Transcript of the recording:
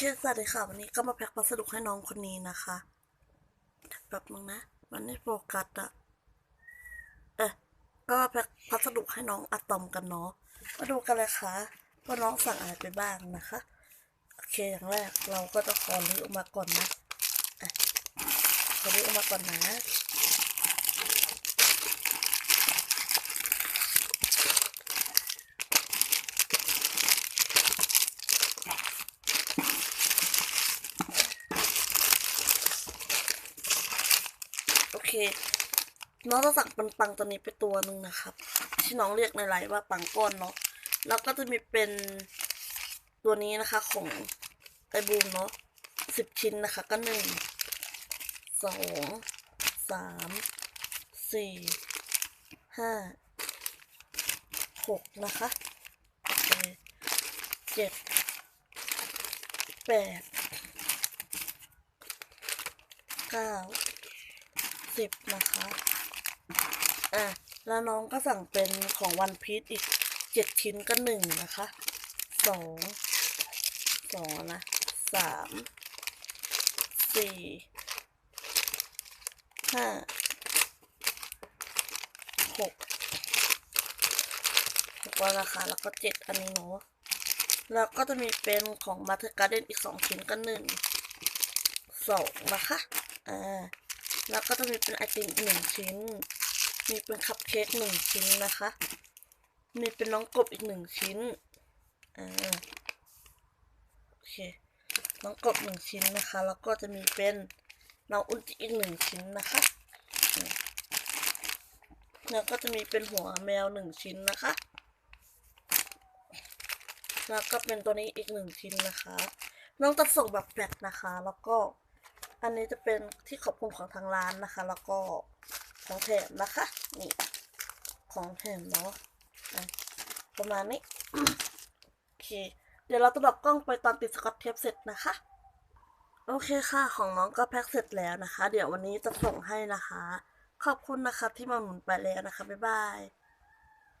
เคสวัสดีค่ะ วันนี้ก็มาแพ็คพัสดุให้น้องคนนี้นะคะแบบนึงนะ มันไม่โฟกัสอะเอ๊ะก็แพ็คพัสดุให้น้องอะตอมกันเนาะ มาดูกันเลยค่ะว่าน้องสั่งอะไรไปบ้างนะคะ โอเค อย่างแรกเราก็จะขอรื้อออกมาก่อนนะอะขอรื้อออกมาก่อนนะ เคน้องจะสั่งปังปังตัวนี้ไปตัวหนึ่งนะครับ ที่น้องเรียกในไลน์ว่าปังก้อนเนาะแล้วก็จะมีเป็นตัวนี้นะคะของไอบูมเนาะสิบชิ้นนะคะก็หนึ่งสองสามสี่ห้าหกนะคะเจ็ดแปดเก้า สิบนะคะ อะ แล้วน้องก็สั่งเป็นของวันพีชอีกเจ็ดชิ้นก็หนึ่งนะคะสองสองนะสามสี่ห้าหกหกแล้วนะคะ แล้วก็เจ็ดอันนี้เนาะแล้วก็จะมีเป็นของมาเธอการ์เดนอีกสองชิ้นก็หนึ่งสองนะคะอ่า แล้วก็จะมีเป็นไอติมหนึ่งชิ้น มีเป็นคัพเค้กหนึ่งชิ้นนะคะ มีเป็นน้องกบอีกหนึ่งชิ้น อ่า โอเค น้องกบหนึ่งชิ้นนะคะ แล้วก็จะมีเป็นน้องอุนจิอีกหนึ่งชิ้นนะคะ แล้วก็จะมีเป็นหัวแมวหนึ่งชิ้นนะคะ แล้วก็เป็นตัวนี้อีกหนึ่งชิ้นนะคะ น้องจะส่งแบบแฟลตนะคะ แล้วก็ อันนี้จะเป็นที่ขอบคุณของทางร้านนะคะ แล้วก็ของแถมนะคะ นี่ ของแถมเนาะประมาณนี้โอเค เดี๋ยวเราจะดรอปกล้องไปตอนติดสกอตเทปเสร็จนะคะ โอเคค่ะ ของน้องก็แพ็คเสร็จแล้วนะคะ เดี๋ยววันนี้จะส่งให้นะคะ ขอบคุณนะคะที่มาหนุนไปแล้วนะคะ บ๊ายบาย